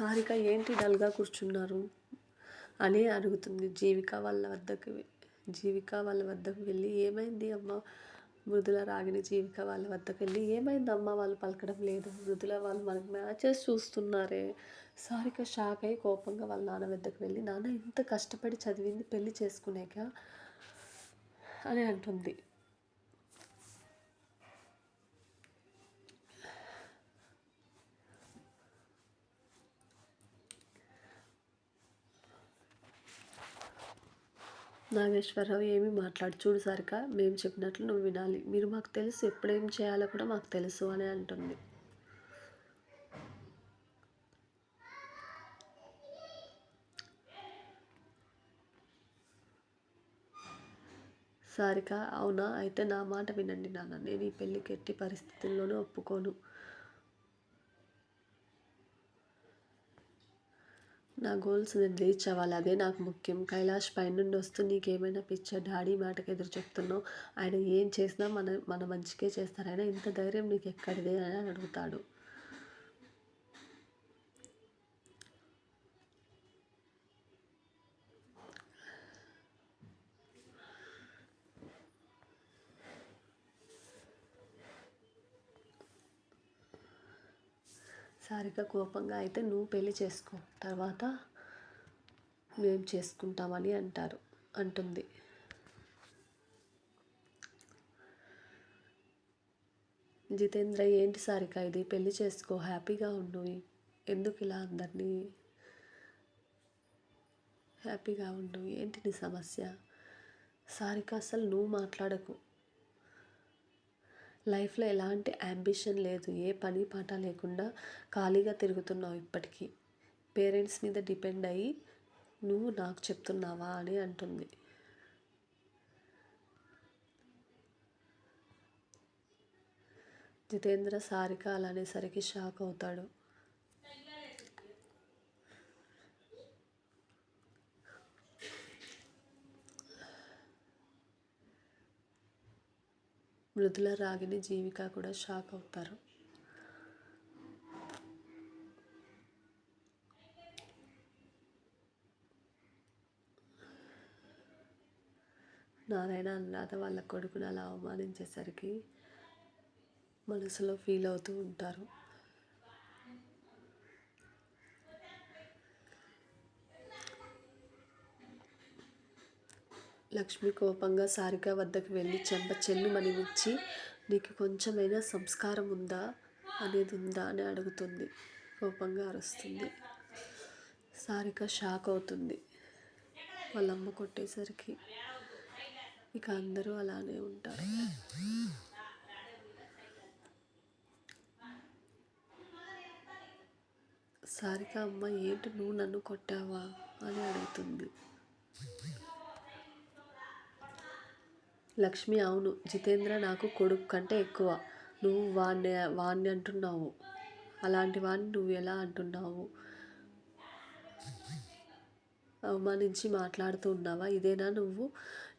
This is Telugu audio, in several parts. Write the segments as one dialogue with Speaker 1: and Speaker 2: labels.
Speaker 1: సారిక ఏంటి డల్గా కూర్చున్నారు? అని అడుగుతుంది జీవిక వాళ్ళ వద్దకు జీవిక వాళ్ళ వద్దకు వెళ్ళి ఏమైంది అమ్మ? మృదుల రాగిని జీవిక వాళ్ళ వద్దకు వెళ్ళి ఏమైంది అమ్మ? వాళ్ళు పలకడం లేదు. మృదుల వాళ్ళు మనకి మ్యాచెస్ చూస్తున్నారే. సారిక షాక్ అయి కోపంగా వాళ్ళ నాన్న వద్దకు వెళ్ళి నాన్న ఇంత కష్టపడి చదివింది పెళ్ళి చేసుకునేక? అని అంటుంది. నాగేశ్వరరావు ఏమి మాట్లాడు చూడు సరిక మేము చెప్పినట్లు నువ్వు వినాలి. మీరు మాకు తెలుసు ఎప్పుడేం చేయాలో కూడా మాకు తెలుసు అని అంటుంది. సారిక అవునా? అయితే నా మాట వినండి నాన్న. నేను ఈ పెళ్ళికి ఎట్టి పరిస్థితుల్లోనూ ఒప్పుకోను. నా గోల్స్ నేను రీచ్ అవ్వాలి అదే నాకు ముఖ్యం. కైలాష్ పైనుండి వస్తూ నీకేమైనా పిచ్చా డాడీ మాటకు ఎదురు చెప్తున్నావు? ఆయన ఏం చేసినా మన మన మంచికే చేస్తారు. ఆయన ఇంత ధైర్యం నీకు ఎక్కడిదే అని అడుగుతాడు. ఒక్కసారిగా కోపంగా అయితే నువ్వు పెళ్ళి చేసుకో తర్వాత మేము చేసుకుంటామని అంటారు అంటుంది. జితేంద్ర ఏంటి సారిక ఇది? పెళ్ళి చేసుకో హ్యాపీగా ఉండు. ఎందుకు ఇలా అందరినీ హ్యాపీగా ఉండు? ఏంటి నీ సమస్య? సారిక అసలు నువ్వు మాట్లాడకు. లైఫ్లో ఎలాంటి అంబిషన్ లేదు ఏ పని పాట లేకుండా ఖాళీగా తిరుగుతున్నావు ఇప్పటికీ? పేరెంట్స్ మీద డిపెండ్ అయ్యి నువ్వు నాకు చెప్తున్నావా అని అంటుంది. జితేంద్ర సారిక అలానేసరికి షాక్ అవుతాడు. మృదుల రాగిని జీవిక కూడా షాక్ అవుతారు. నారాయణ అన్నాథ వాళ్ళ కొడుకుని అలా అవమానించేసరికి మనసులో ఫీల్ అవుతూ ఉంటారు. లక్ష్మి కోపంగా సారిక వద్దకు వెళ్ళి చెంప చెల్లుమనిమిచ్చి నీకు కొంచెమైనా సంస్కారం ఉందా? అనేది ఉందా? అని అడుగుతుంది. కోపంగా అరుస్తుంది. సారిక షాక్ అవుతుంది. వాళ్ళమ్మ కొట్టేసరికి ఇక అందరూ అలానే ఉంటారు. సారిక అమ్మ ఏంటి నువ్వు నన్ను కొట్టావా? అని అడుగుతుంది. లక్ష్మి అవును. జితేంద్ర నాకు కొడుకు కంటే ఎక్కువ. నువ్వు వాణ్ణి వాణ్ణి అంటున్నావు. అలాంటి వాణ్ణి నువ్వు ఎలా అంటున్నావు? అవమానించి మాట్లాడుతూ ఉన్నావా? ఇదేనా నువ్వు?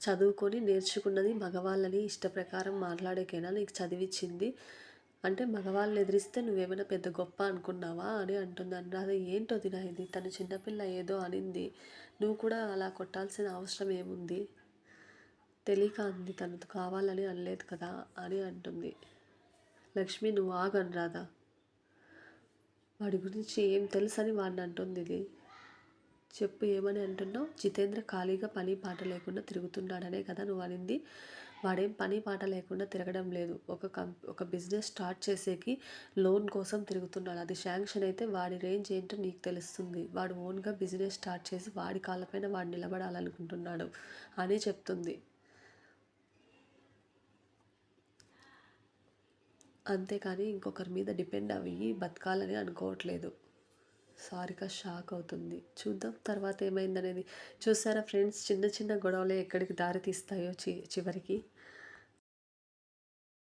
Speaker 1: చదువుకొని నేర్చుకున్నది మగవాళ్ళని ఇష్ట ప్రకారం మాట్లాడేకేనా? నీకు చదివిచ్చింది? అంటే మగవాళ్ళని ఎదిరిస్తే నువ్వేమైనా పెద్ద గొప్ప అనుకున్నావా? అని అంటుంది అనురాధ ఏంటో తినది ఇది? తను చిన్నపిల్ల ఏదో అనింది. నువ్వు కూడా అలా కొట్టాల్సిన అవసరం ఏముంది? తెలియక అంది. తనకు కావాలని అనలేదు కదా అని అంటుంది. లక్ష్మి నువ్వు ఆగను రాదా వాడి గురించి ఏం తెలుసని వాడిని అంటుంది ఇది. చెప్పు ఏమని అంటున్నావు? జితేంద్ర ఖాళీగా పని పాట లేకుండా తిరుగుతున్నాడనే కదా నువ్వు అనింది. వాడేం పని పాట లేకుండా తిరగడం లేదు. ఒక కం ఒక బిజినెస్ స్టార్ట్ చేసేకి లోన్ కోసం తిరుగుతున్నాడు. అది శాంక్షన్ అయితే వాడి రేంజ్ ఏంటో నీకు తెలుస్తుంది. వాడు ఓన్గా బిజినెస్ స్టార్ట్ చేసి వాడి కాళ్ళపైన వాడు నిలబడాలనుకుంటున్నాడు అని చెప్తుంది. అంతేకాని ఇంకొకరి మీద డిపెండ్ అయ్యి బతకాలని అనుకోవట్లేదు. సారిక షాక్ అవుతుంది. చూద్దాం తర్వాత ఏమైందనేది. చూసారా ఫ్రెండ్స్ చిన్న చిన్న గొడవలే ఎక్కడికి దారి తీస్తాయో చి చివరికి?